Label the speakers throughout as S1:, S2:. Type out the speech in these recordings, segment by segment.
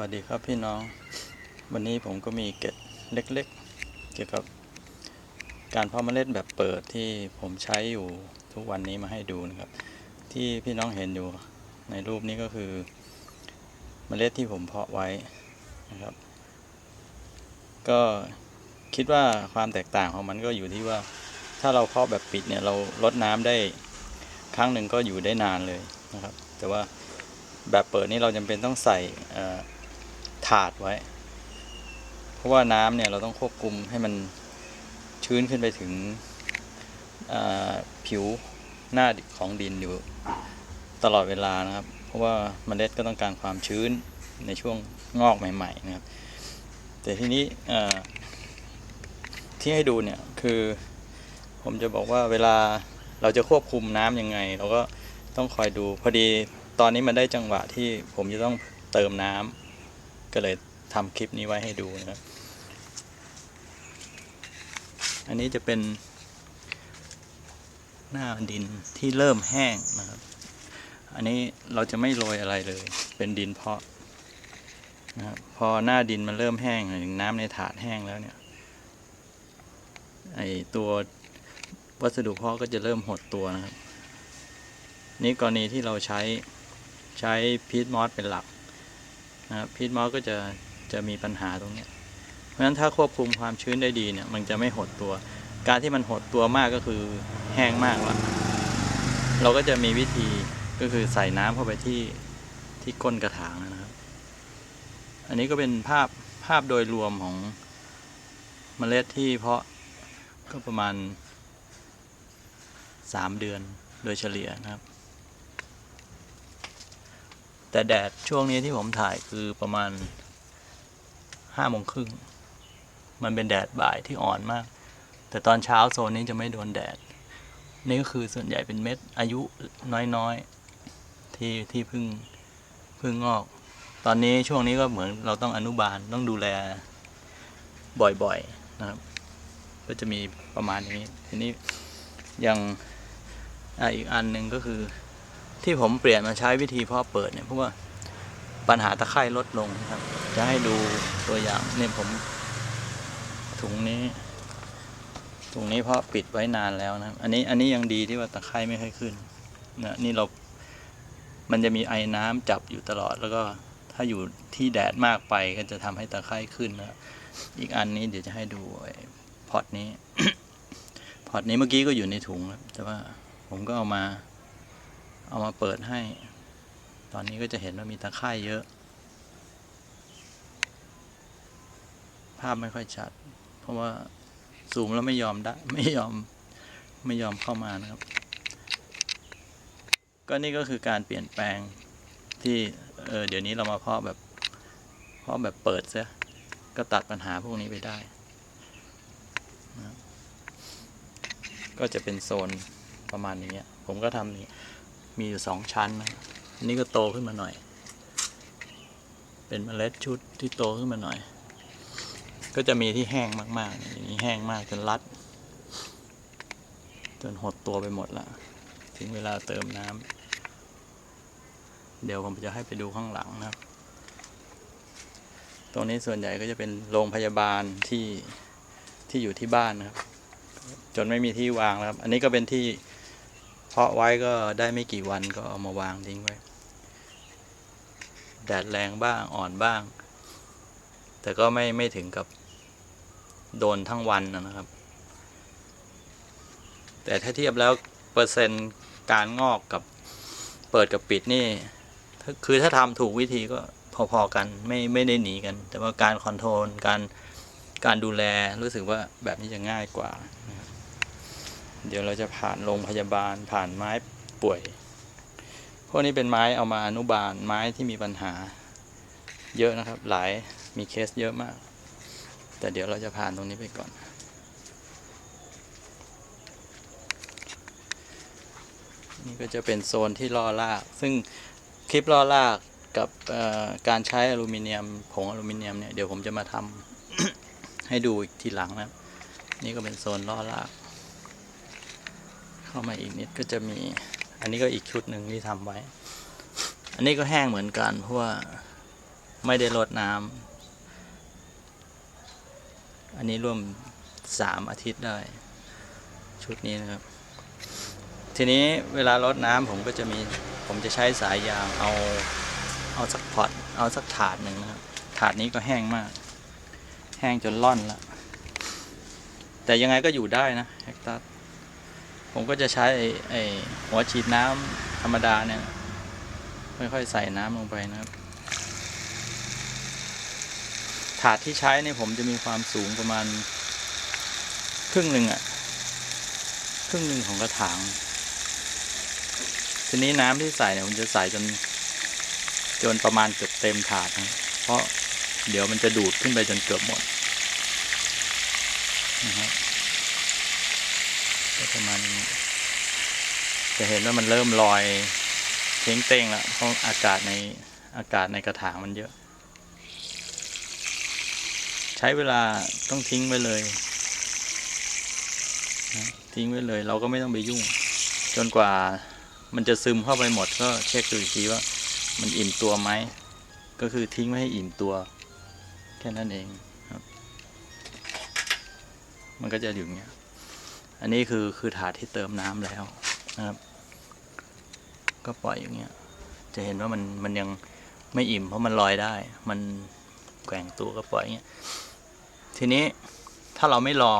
S1: วัสดีครับพี่น้อง วันนี้ผมก็มีเก็ดเล็กๆ เกี่ยวกับการเพาะเมล็ดแบบเปิดที่ผมใช้อยู่ทุกวันนี้มาให้ดูนะครับ ที่พี่น้องเห็นอยู่ในรูปนี้ก็คือเมล็ดที่ผมเพาะไว้นะครับ ก็คิดว่าความแตกต่างของมันก็อยู่ที่ว่าถ้าเราเพาะแบบปิดเนี่ยเราลดน้ำได้ครั้งหนึ่งก็อยู่ได้นานเลยนะครับ แต่ว่าแบบเปิดนี่เราจำเป็นต้องใส่ ถาดไว้ เพราะว่าน้ำเนี่ยเราต้องควบคุมให้มันชื้นขึ้นไปถึงผิวหน้าของดินอยู่ตลอดเวลานะครับ เพราะว่าเมล็ดก็ต้องการความชื้นในช่วงงอกใหม่ ๆ นะครับ แต่ทีนี้ที่ให้ดูเนี่ยคือผมจะบอกว่าเวลาเราจะควบคุมน้ำยังไง เราก็ต้องคอยดูพอดีตอนนี้มันได้จังหวะที่ผมจะต้องเติมน้ำ ก็เลยทำคลิปนี้ไว้ให้ดูนะครับ อันนี้จะเป็น หน้าดินที่เริ่มแห้งนะครับ อันนี้เราจะไม่โรยอะไรเลย เป็นดินเพาะนะครับพอหน้าดินมันเริ่มแห้งหรือน้ำในถาดแห้งแล้วเนี่ยไอตัววัสดุเพาะก็จะเริ่มหดตัวนะครับ นี่กรณีที่เราใช้ใช้พีทมอสเป็นหลัก นะครับพีทมอสก็จะจะมีปัญหาตรงเนี้ยเพราะฉะนั้นถ้าควบคุมความชื้นได้ดีเนี่ย มันจะไม่หดตัว การที่มันหดตัวมากก็คือแห้งมากล้วเราก็จะมีวิธีก็คือใส่น้ำเข้าไปที่ที่ก้นกระถางนะครับ อันนี้ก็เป็นภาพภาพโดยรวมของเมล็ดที่เพาะก็ประมาณสามเดือนโดยเฉลี่ยนะครับ แต่แดดช่วงนี้ที่ผมถ่ายคือประมาณห้าโมงครึ่ง มันเป็นแดดบ่ายที่อ่อนมาก แต่ตอนเช้าโซนนี้จะไม่โดนแดด นี่ก็คือส่วนใหญ่เป็นเม็ดอายุน้อยๆ ที่ที่เพึ่งเพึ่งงอก ตอนนี้ช่วงนี้ก็เหมือนเราต้องอนุบาลต้องดูแลบ่อยๆนะครับ ก็จะมีประมาณนี้ทีนี้ยังออีกอันหนึ่งก็คือ ที่ผมเปลี่ยนมาใช้วิธีเพาะเปิดเนี่ยเพราะว่าปัญหาตะไคร่ลดลงนะครับ จะให้ดูตัวอย่างเนี่ยผมถุงนี้ถุงนี้เพาะปิดไว้นานแล้วนะอันนี้อันนี้ยังดีที่ว่าตะไคร่ไม่ค่อยขึ้นนะนี่เรา มันจะมีไอ้น้ำจับอยู่ตลอด แล้วก็ถ้าอยู่ที่แดดมากไปก็จะทำให้ตะไคร่ขึ้นนะอีกอันนี้เดี๋ยวจะให้ดูไอ้พอตนี้พอตนี้เมื่อกี้ก็อยู่ในถุงครับแต่ว่าผมก็เอามา เอามาเปิดให้ ตอนนี้ก็จะเห็นว่ามีตะไคร่เยอะ ภาพไม่ค่อยชัด เพราะว่าซูมแล้วไม่ยอมได้ไม่ยอมไม่ยอมเข้ามานะครับ ก็นี่ก็คือการเปลี่ยนแปลงที่เออเดี๋ยวนี้เรามาเพาะแบบเพาะแบบเปิดซะก็ตัดปัญหาพวกนี้ไปได้นะก็จะเป็นโซนประมาณนี้ผมก็ทำนี่ มีอยู่สองชั้นนะอันนี้ก็โตขึ้นมาหน่อย เป็นเมล็ดชุดที่โตขึ้นมาหน่อย ก็จะมีที่แห้งมากๆอย่างนี้แห้งมากจนรัด จนหดตัวไปหมดละถึงเวลาเติมน้ำเดี๋ยวผมจะให้ไปดูข้างหลังนะครับ ตรงนี้ส่วนใหญ่ก็จะเป็นโรงพยาบาลที่ที่อยู่ที่บ้านนะครับ จนไม่มีที่วางแล้วครับ อันนี้ก็เป็นที่ เพาะไว้ก็ได้ไม่กี่วันก็เอามาวางทิ้งไว้ แดดแรงบ้างอ่อนบ้าง แต่ก็ไม่ไม่ถึงกับโดนทั้งวันนะครับ แต่ถ้าเทียบแล้วเปอร์เซ็นต์การงอกกับเปิดกับปิดนี่ คือถ้าทำถูกวิธีก็พอๆกันไม่ไม่ได้หนีกัน แต่ว่าการคอนโทรลการการดูแลรู้สึกว่าแบบนี้จะง่ายกว่านะครับ เดี๋ยวเราจะผ่านโรงพยาบาลผ่านไม้ป่วย พวกนี้เป็นไม้เอามาอนุบาลไม้ที่มีปัญหา เยอะนะครับ หลายมีเคสเยอะมาก แต่เดี๋ยวเราจะผ่านตรงนี้ไปก่อน นี่ก็จะเป็นโซนที่ล่อลาก ซึ่งคลิปล่อลากกับการใช้อลูมิเนียมผงอลูมิเนียมเนี่ยเดี๋ยวผมจะมาทำให้ดูอีกทีหลังนะนี่ก็เป็นโซนล่อลาก เข้ามาอีกนิดก็จะมี อันนี้ก็อีกชุดหนึ่งที่ทำไว้ อันนี้ก็แห้งเหมือนกันเพราะว่าไม่ได้รดน้ำอันนี้ร่วมสามอาทิตย์ได้ ชุดนี้นะครับ ทีนี้เวลารดน้ำผมก็จะมีผมจะใช้สายยางเอาเอาสักพอตเอาสักถาดหนึ่งนะครับ ถาดนี้ก็แห้งมาก แห้งจนล่อนแล้วแต่ยังไงก็อยู่ได้นะแฮกตัส ผมก็จะใช้ไอ้หัวฉีดน้ำธรรมดาเนี่ยค่อยๆใส่น้ำลงไปนะครับ ถาดที่ใช้เนี่ยผมจะมีความสูงประมาณ ครึ่งหนึ่งอะครึ่งหนึ่งของกระถาง ทีนี้น้ำที่ใส่เนี่ยผมจะใส่จนจนประมาณเกือบเต็มถาดนะ เพราะเดี๋ยวมันจะดูดขึ้นไปจนเกือบหมดนะครับ ประมาณนี้จะเห็นว่ามันเริ่มลอยเท้งเต้งแล้วเพราะอากาศในอากาศในกระถางมันเยอะ ใช้เวลาต้องทิ้งไว้เลยทิ้งไว้เลย เราก็ไม่ต้องไปยุ่ง จนกว่ามันจะซึมเข้าไปหมดก็เช็คดูอีกทีว่า มันอิ่มตัวไหมก็คือทิ้งไว้ให้อิ่มตัว แค่นั้นเองครับ มันก็จะอยู่อย่างเงี้ย อันนี้คือคือถาดที่เติมน้ำแล้วนะครับ ก็ปล่อยอย่างเงี้ย จะเห็นว่ามันมันยังไม่อิ่มเพราะมันลอยได้ มันแกว่งตัวก็ปล่อยอย่างเงี้ย ทีนี้ถ้าเราไม่รอ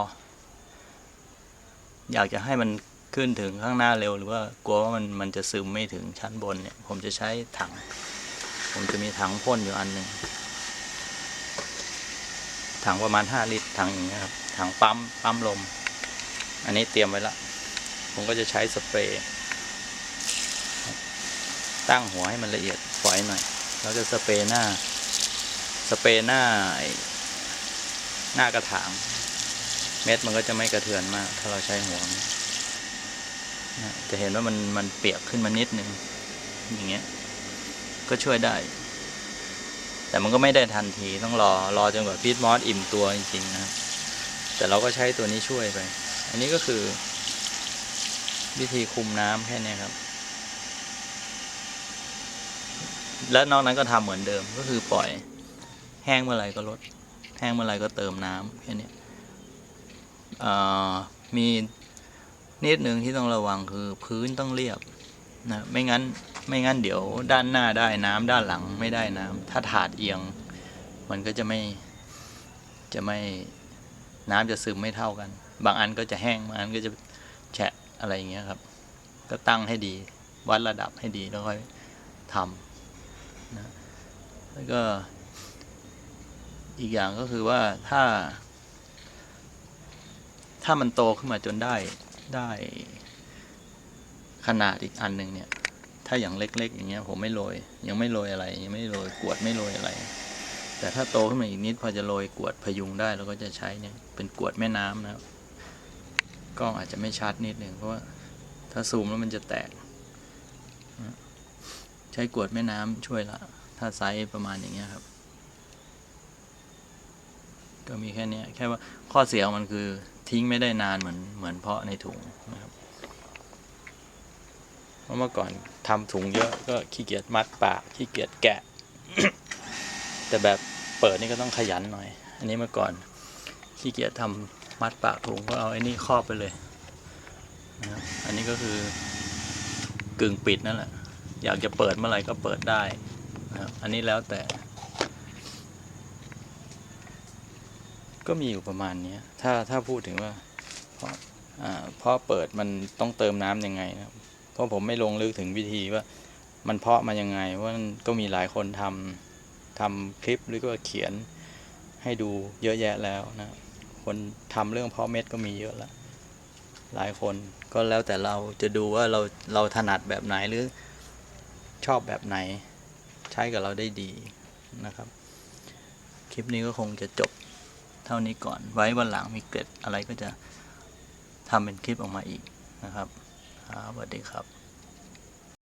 S1: อยากจะให้มันขึ้นถึงข้างหน้าเร็ว หรือว่ากลัวว่ามันมันจะซึมไม่ถึงชั้นบนเนี่ย ผมจะใช้ถัง ผมจะมีถังพ่นอยู่อันหนึ่งถังประมาณห้าลิตรถังอย่างเงี้ยครับถังปั๊มปั๊มลม อันนี้เตรียมไว้ละผมก็จะใช้สเปรย์ตั้งหัวให้มันละเอียดฝอยหน่อยแล้วก็สเปรย์หน้า สเปรย์หน้าหน้ากระถาง เม็ดมันก็จะไม่กระเทือนมาก ถ้าเราใช้หัวจะเห็นว่ามันมันเปียกขึ้นมานิดนึงอย่างเงี้ย ก็ช่วยได้ แต่มันก็ไม่ได้ทันทีต้องรอรอจนกว่าพีทมอสอิ่มตัวจริงๆนะครับแต่เราก็ใช้ตัวนี้ช่วยไป อันนี้ก็คือ วิธีคุมน้ำแค่นี้ครับ และนอกนั้นก็ทำเหมือนเดิมก็คือปล่อย แห้งเมื่อไหร่ก็ลด แห้งเมื่อไหร่ก็เติมน้ำแค่นี้มีนิดหนึ่งที่ต้องระวังคือพื้นต้องเรียบนะไม่งั้นไม่งั้นเดี๋ยวด้านหน้าได้น้ำด้านหลังไม่ได้น้ำถ้าถาดเอียง มันก็จะไม่จะไม่น้ำจะซึมไม่เท่ากัน บางอันก็จะแห้งบางอันก็จะแฉะอะไรอย่างเงี้ยครับ ก็ตั้งให้ดี วัดระดับให้ดีแล้วค่อยทำนะแล้วก็อีกอย่างก็คือว่าถ้า ถ้ามันโตขึ้นมาจนได้ได้ขนาดอีกอันหนึ่งเนี่ย ถ้าอย่างเล็ก ๆ อย่างเงี้ยผมไม่โรย ยังไม่โรยอะไร ยังไม่โรยกวดไม่โรยอะไร แต่ถ้าโตขึ้นมาอีกนิดพอจะโรยกวดพยุงได้เราก็จะใช้เนี่ยเป็นกวดแม่น้ำนะครับ ล้องอาจจะไม่ชัดนิดหนึ่งเพราะว่าถ้าซูมแล้วมันจะแตก ใช้กวดแม่น้ำช่วยละ ถ้าไซส์ประมาณอย่างเงี้ยครับ ก็มีแค่นี้แค่ว่าข้อเสียของมันคือทิ้งไม่ได้นานเหมือนเหมือนเพาะในถุงนะครับเพราะเมื่อก่อนทำถุงเยอะก็ขี้เกียจมัดปากขี้เกียจแกะ แต่แบบเปิดนี่ก็ต้องขยันหน่อย อันนี้เมื่อก่อนขี้เกียจทำ มัดปากถุงก็เอาไอ้นี่ครอบไปเลยนะครับอันนี้ก็คือกึ่งปิดนั่นแหละ อยากจะเปิดเมื่อไหร่ก็เปิดได้นะครับอันนี้แล้วแต่ ก็มีอยู่ประมาณนี้ถ้าถ้าพูดถึงว่าเพราะเพราะเปิดมันต้องเติมน้ำยังไงนะเพราะผมไม่ลงลึกถึงวิธีว่ามันเพาะมายังไงเพราก็มีหลายคนทำทำคลิปหรือก็เขียนให้ดูเยอะแยะแล้วนะ คนทำเรื่องเพาะเม็ดก็มีเยอะแล้วหลายคนก็แล้วแต่เราจะดูว่าเราเราถนัดแบบไหนหรือชอบแบบไหน ใช้กับเราได้ดีนะครับ คลิปนี้ก็คงจะจบเท่านี้ก่อน ไว้วันหลังมีเกร็ดอะไรก็จะทำเป็นคลิปออกมาอีกนะครับสวัสดีครับ